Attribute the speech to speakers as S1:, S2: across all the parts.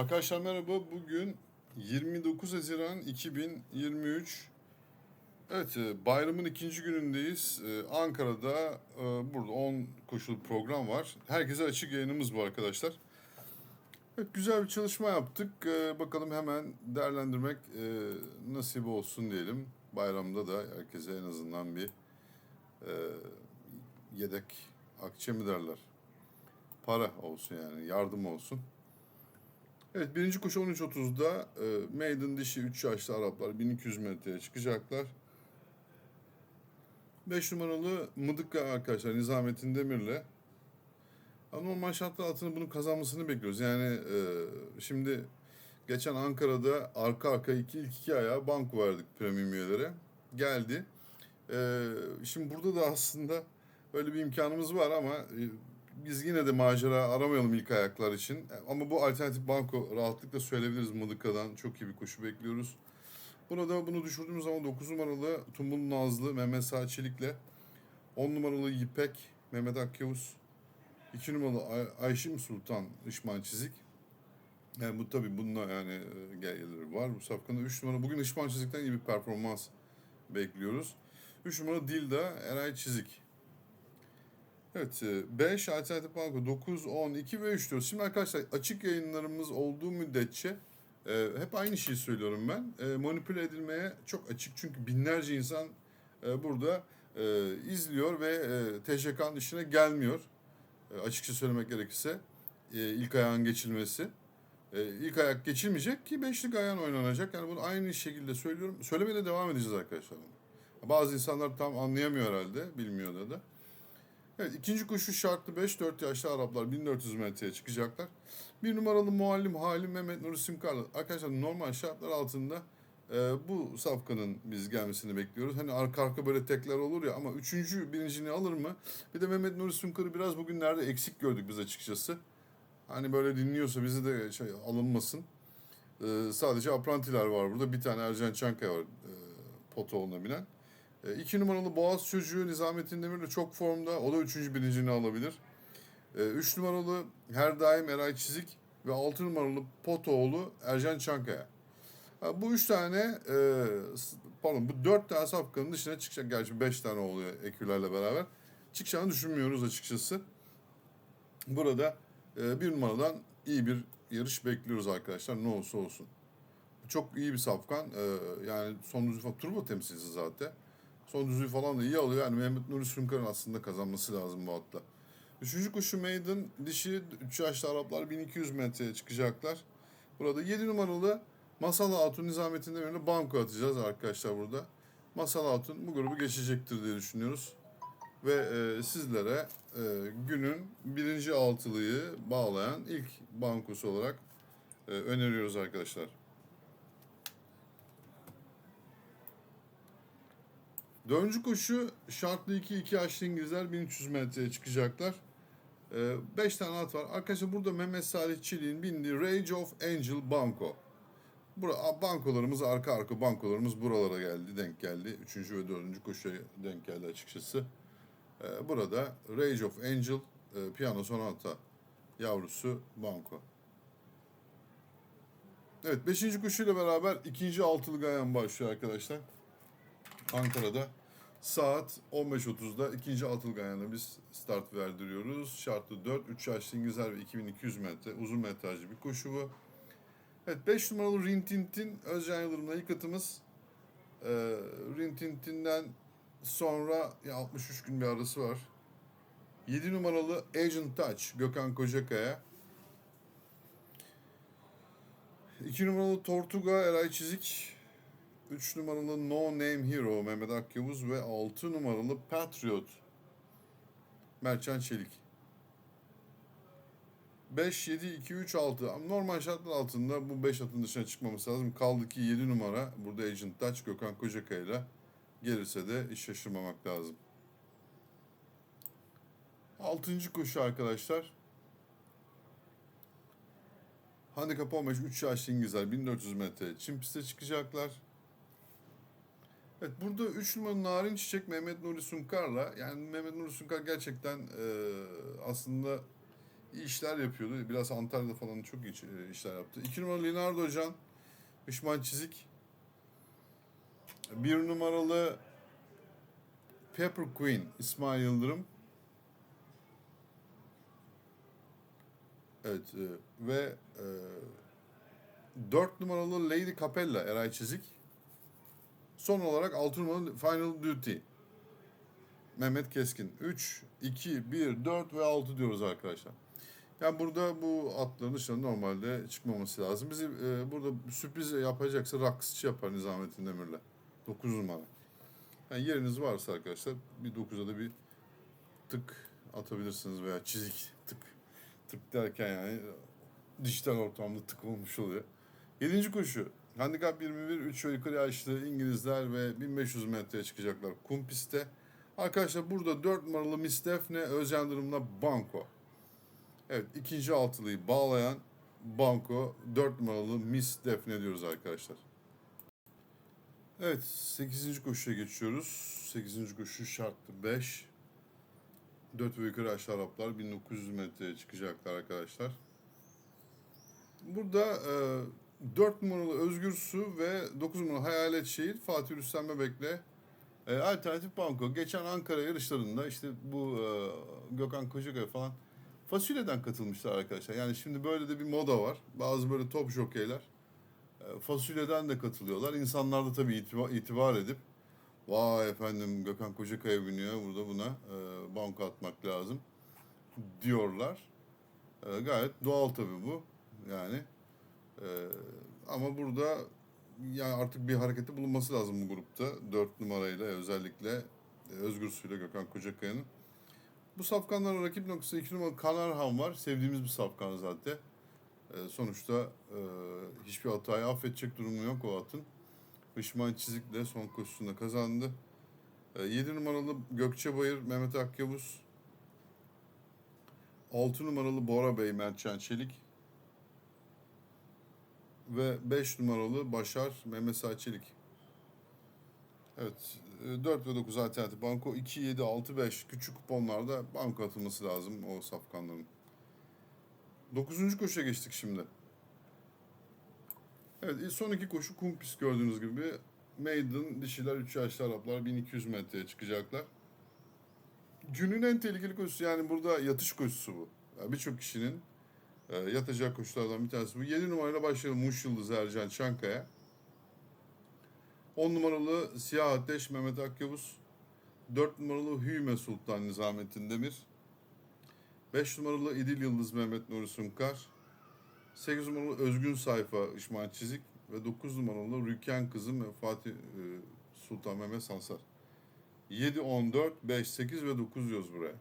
S1: Arkadaşlar merhaba. Bugün 29 Haziran 2023. Evet, e, bayramın ikinci günündeyiz. E, Ankara'da e, burada 10 koşul program var. Herkese açık yayınımız bu arkadaşlar. Evet, güzel bir çalışma yaptık. Bakalım hemen değerlendirmek nasip olsun diyelim. Bayramda da herkese en azından bir yedek akçe mi derler? Para olsun yani, yardım olsun. Evet birinci koşu 13.30'da e, Maiden dişi 3 yaşlı Araplar 1200 metreye çıkacaklar. 5 numaralı Mıdıkka arkadaşlar Nizamettin Demir'le. Ama Normal şartlar altında bunun kazanmasını bekliyoruz. Yani e, şimdi geçen Ankara'da arka arka iki, ilk iki ayağa banko verdik premium üyelere. Geldi. E, şimdi burada da aslında öyle bir imkanımız var ama e, biz yine de macera aramayalım ilk ayaklar için. Ama bu alternatif banko rahatlıkla söyleyebiliriz Mıdıka'dan. Çok iyi bir koşu bekliyoruz. Buna da bunu düşürdüğümüz zaman 9 numaralı Tumbul Nazlı Mehmet Sağ Çelik'le 10 numaralı Yipek Mehmet Akyavuz 2 numaralı Ay- Ayşim Sultan Işman Çizik yani bu tabii bununla yani e, gelgeleri var. Bu safkanda 3 numara bugün Işman Çizik'ten iyi bir performans bekliyoruz. 3 numara Dilda Eray Çizik. Evet 5 alternatif banko 9, 10, 2 ve 3 diyoruz. Şimdi arkadaşlar açık yayınlarımız olduğu müddetçe e, hep aynı şeyi söylüyorum ben. E, manipüle edilmeye çok açık çünkü binlerce insan e, burada e, izliyor ve e, TŞK'nın işine gelmiyor. E, açıkça söylemek gerekirse e, ilk ayağın geçilmesi. E, ilk ayak geçilmeyecek ki beşlik ayağın oynanacak. Yani bunu aynı şekilde söylüyorum. Söylemeye de devam edeceğiz arkadaşlar. Bazı insanlar tam anlayamıyor herhalde, bilmiyor da da. Evet ikinci koşu şartlı 5-4 yaşlı Araplar 1400 metreye çıkacaklar. Bir numaralı muallim Halim Mehmet Nuri Simkarlı. Arkadaşlar normal şartlar altında e, bu safkanın biz gelmesini bekliyoruz. Hani arka arka böyle tekler olur ya ama üçüncü birincini alır mı? Bir de Mehmet Nuri Simkar'ı biraz bugünlerde eksik gördük biz açıkçası. Hani böyle dinliyorsa bizi de şey alınmasın. E, sadece aprantiler var burada. Bir tane Ercan Çankaya var e, Potoğlu'na binen. E, iki numaralı Boğaz çocuğu Nizamettin Demir de çok formda. O da üçüncü birincini alabilir. E, üç numaralı her daim Eray Çizik ve altı numaralı Potoğlu Ercan Çankaya. Ha, bu üç tane e, pardon bu dört tane safkanın dışına çıkacak. Gerçi beş tane oluyor ekülerle beraber. Çıkacağını düşünmüyoruz açıkçası. Burada e, bir numaradan iyi bir yarış bekliyoruz arkadaşlar. Ne olursa olsun. Çok iyi bir safkan. E, yani son falan turbo temsilcisi zaten. Son düzlüğü falan da iyi alıyor. Yani Mehmet Nuri Sünkar'ın aslında kazanması lazım bu hatta. Üçüncü koşu Maiden dişi 3 yaşlı Araplar 1200 metreye çıkacaklar. Burada 7 numaralı Masal Hatun Nizamettin Demir'le banko atacağız arkadaşlar burada. Masal Hatun bu grubu geçecektir diye düşünüyoruz. Ve e, sizlere e, günün birinci altılıyı bağlayan ilk bankosu olarak e, öneriyoruz arkadaşlar. Dördüncü koşu şartlı 2 2 yaşlı İngilizler 1300 metreye çıkacaklar. 5 tane at var. Arkadaşlar burada Mehmet Salih Çelik'in bindiği Rage of Angel Banco. Bura, bankolarımız arka arka bankolarımız buralara geldi, denk geldi. Üçüncü ve dördüncü koşuya denk geldi açıkçası. Ee, burada Rage of Angel e, Piano Sonata yavrusu banko. Evet beşinci koşuyla beraber ikinci altılı gayan başlıyor arkadaşlar. Ankara'da saat 15.30'da ikinci altılı gayana biz start verdiriyoruz. Şartlı 4, 3 yaşlı İngilizler ve 2200 metre uzun metrajlı bir koşu bu. Evet 5 numaralı Rintintin Özcan Yıldırım'la ilk atımız. Ee, Rintintin'den sonra ya 63 gün bir arası var. 7 numaralı Agent Touch Gökhan Kocakaya. 2 numaralı Tortuga Eray Çizik. 3 numaralı No Name Hero Mehmet Akyavuz ve 6 numaralı Patriot Mertcan Çelik. 5, 7, 2, 3, 6. Ama normal şartlar altında bu 5 atın dışına çıkmaması lazım. Kaldı ki 7 numara burada Agent Touch Gökhan Kocakaya'yla gelirse de hiç şaşırmamak lazım. 6. koşu arkadaşlar. Handikap 15 3 yaşlı İngilizler 1400 metre çim piste çıkacaklar. Evet burada 3 numaralı Narin Çiçek Mehmet Nuri Sunkar'la yani Mehmet Nuri Sunkar gerçekten e, aslında iyi işler yapıyordu. Biraz Antalya'da falan çok iyi e, işler yaptı. 2 numaralı Leonardo Can. Hışman Çizik. Bir numaralı Pepper Queen İsmail Yıldırım. Evet e, ve e, 4 numaralı Lady Capella Eray Çizik. Son olarak 6 numaralı Final Duty Mehmet Keskin. 3, 2, 1, 4 ve 6 diyoruz arkadaşlar. Yani burada bu atların dışında normalde çıkmaması lazım. Bizi e, burada sürpriz yapacaksa Raksçı yapar Nizamettin Demir'le. 9 numara. Yani yeriniz varsa arkadaşlar bir 9'a da bir tık atabilirsiniz veya çizik tık. Tık derken yani dijital ortamda tık olmuş oluyor. 7. koşu. Handikap 21, 3 ve yukarı yaşlı İngilizler ve 1500 metreye çıkacaklar kum pistte. Arkadaşlar burada 4 numaralı Miss Defne Özyandırım'la Banko. Evet ikinci altılıyı bağlayan Banko 4 numaralı Miss Defne diyoruz arkadaşlar. Evet 8. koşuya geçiyoruz. 8. koşu şartlı 5. 4 ve yukarı aşağı Araplar 1900 metreye çıkacaklar arkadaşlar. Burada e, 4 numaralı Özgür Su ve 9 numaralı Hayalet Şehir Fatih Rüstem Bebek'le e, Alternatif Banko. Geçen Ankara yarışlarında işte bu e, Gökhan Kocakaya falan fasulyeden katılmışlar arkadaşlar. Yani şimdi böyle de bir moda var. Bazı böyle top jokeyler e, fasulyeden de katılıyorlar. İnsanlar da tabii itibar, itibar edip vay efendim Gökhan Kocakaya biniyor burada buna e, banko atmak lazım diyorlar. E, gayet doğal tabii bu. Yani e, ama burada yani artık bir harekette bulunması lazım bu grupta. Dört numarayla özellikle e, Özgür Su ile Gökhan Kocakaya'nın. Bu safkanların rakip noktası iki numaralı Kanarhan var. Sevdiğimiz bir safkan zaten. E, sonuçta e, hiçbir hatayı affedecek durumu yok o atın. Hışman Çizik'le son koşusunda kazandı. E, 7 numaralı Gökçe Bayır Mehmet Akyavuz. 6 numaralı Bora Bey Mertcan Çelik. Ve 5 numaralı Başar Mehmet Sağ Çelik. Evet. e, 4 ve 9 alternatif banko. 2, 7, 6, 5 küçük kuponlarda banko atılması lazım o safkanların. 9. koşuya geçtik şimdi. Evet son iki koşu kumpis gördüğünüz gibi. Maiden, dişiler, 3 yaşlı Araplar 1200 metreye çıkacaklar. Günün en tehlikeli koşusu yani burada yatış koşusu bu. Yani Birçok kişinin e, yatacağı koşulardan bir tanesi bu. 7 numarayla başlayalım Muş Yıldız Ercan Çankaya. 10 numaralı Siyah Ateş Mehmet Akyavuz. 4 numaralı Hüme Sultan Nizamettin Demir. 5 numaralı İdil Yıldız Mehmet Nuri Sunkar. 8 numaralı Özgün Sayfa İşman Çizik. Ve 9 numaralı Rüken Kızım ve Fatih e, Sultan Mehmet Sansar. 7, 14, 5, 8 ve 9 diyoruz buraya.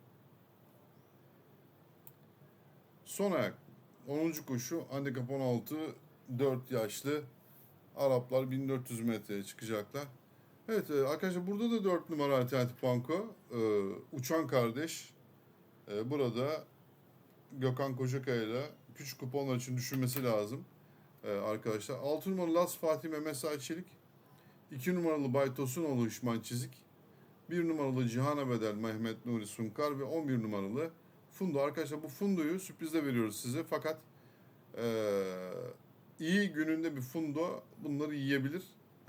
S1: Son ayak. 10. koşu handikap 16 4 yaşlı Araplar 1400 metreye çıkacaklar. Evet e, arkadaşlar burada da 4 numara alternatif banko. E, uçan kardeş. E, burada Gökhan Kocakaya ile küçük kuponlar için düşünmesi lazım. E, arkadaşlar. 6 numaralı Las Fatih Mehmet Sağ Çelik. 2 numaralı Bay Tosunoğlu Hışman Çizik. 1 numaralı Cihan'a Bedel Mehmet Nuri Sunkar ve 11 numaralı Fundo. Arkadaşlar bu Fundo'yu sürprizde veriyoruz size fakat eee, iyi gününde bir Fundo bunları yiyebilir.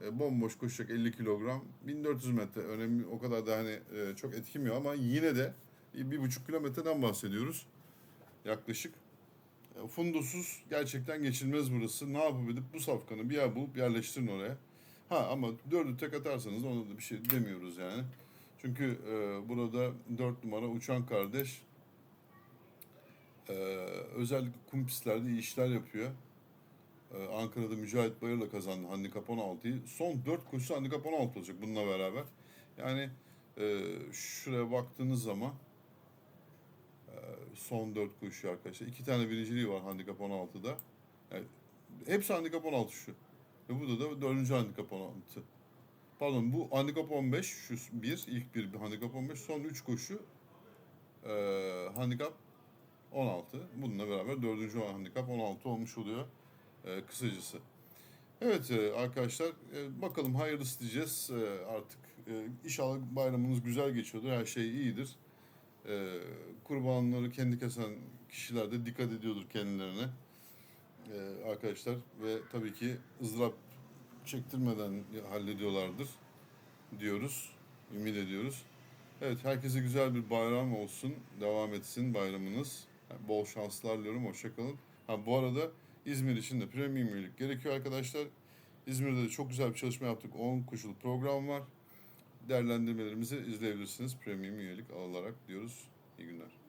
S1: E, bomboş koşacak 50 kilogram. 1400 metre önemli o kadar da hani e, çok etkimiyor ama yine de bir buçuk kilometreden bahsediyoruz yaklaşık. E, Fundosuz gerçekten geçilmez burası. Ne yapıp edip bu safkanı bir yer bulup yerleştirin oraya. Ha ama dördü tek atarsanız ona da bir şey demiyoruz yani. Çünkü e, burada dört numara uçan kardeş e, özellikle kum pistlerde iyi işler yapıyor. E, Ankara'da Mücahit Bayır'la kazandı handikap 16'yı. Son 4 koşusu handikap 16 olacak bununla beraber. Yani e, şuraya baktığınız zaman e, son 4 koşu arkadaşlar. İki tane birinciliği var handikap 16'da. Yani hepsi handikap 16 şu. Ve burada da 4. handikap 16. Pardon bu handikap 15 şu bir ilk bir, bir handikap 15 son 3 koşu e, handikap 16. Bununla beraber 4. handikap 16 olmuş oluyor e, kısacası. Evet e, arkadaşlar e, bakalım hayırlısı diyeceğiz E, artık. E, inşallah bayramınız güzel geçiyordur. Her şey iyidir. E, kurbanları kendi kesen kişiler de dikkat ediyordur kendilerine. Ee, arkadaşlar ve tabii ki ızdırap çektirmeden hallediyorlardır diyoruz. Ümit ediyoruz. Evet herkese güzel bir bayram olsun. Devam etsin bayramınız. Bol şanslar diliyorum. Hoşçakalın. Ha bu arada İzmir için de premium üyelik gerekiyor arkadaşlar. İzmir'de de çok güzel bir çalışma yaptık. 10 koşulu program var. Değerlendirmelerimizi izleyebilirsiniz. Premium üyelik alarak diyoruz. İyi günler.